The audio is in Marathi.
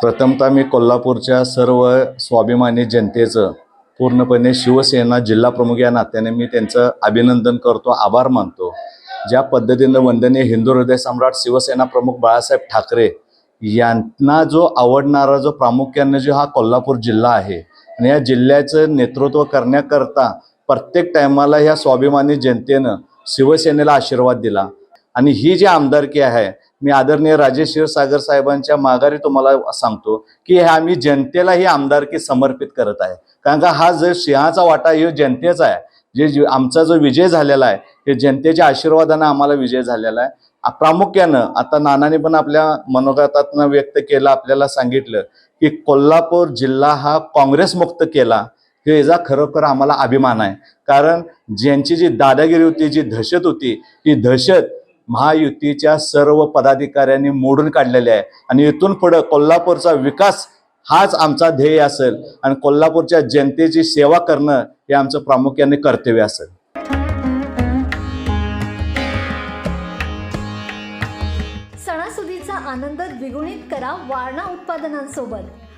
प्रथमतः मी कोल्हापूरच्या सर्व स्वाभिमानी जनतेचं पूर्णपणे शिवसेना जिल्हाप्रमुख या नात्याने मी त्यांचं अभिनंदन करतो आभार मानतो. ज्या पद्धतीनं वंदनीय हिंदू हृदय सम्राट शिवसेना प्रमुख बाळासाहेब ठाकरे यांना जो आवडणारा जो प्रामुख्यानं जो हा कोल्हापूर जिल्हा आहे आणि या जिल्ह्याचं नेतृत्व करण्याकरता प्रत्येक टायमाला ह्या स्वाभिमानी जनतेनं शिवसेनेला आशीर्वाद दिला. आणि ही जी आमदारकी आहे मी आदरणीय राजेश क्षीरसागर साहेबांच्या माघारी तुम्हाला सांगतो की हे आम्ही जनतेला ही आमदारकी समर्पित करत आहे. कारण का हा जो सिंहाचा वाटा हे जनतेचा आहे. जे आमचा जो विजय झालेला आहे हे जनतेच्या आशीर्वादानं आम्हाला विजय झालेला आहे. प्रामुख्यानं आता नानाने पण आपल्या मनोगतातनं व्यक्त केलं आपल्याला सांगितलं की कोल्हापूर जिल्हा हा काँग्रेसमुक्त केला हे याचा खरोखर आम्हाला अभिमान आहे. कारण ज्यांची जी दादागिरी होती जी दहशत होती ही दहशत महायुतीच्या सर्व पदाधिकाऱ्यांनी मोडून काढलेले आहे. आणि इथून पुढं कोल्हापूरचा विकास हाच आमचा ध्येय असेल. आणि कोल्हापूरच्या जनतेची सेवा करणं हे आमचं प्रामुख्याने कर्तव्य असेल. सणासुदीचा आनंद द्विगुणित करा वारणा उत्पादनांसोबत.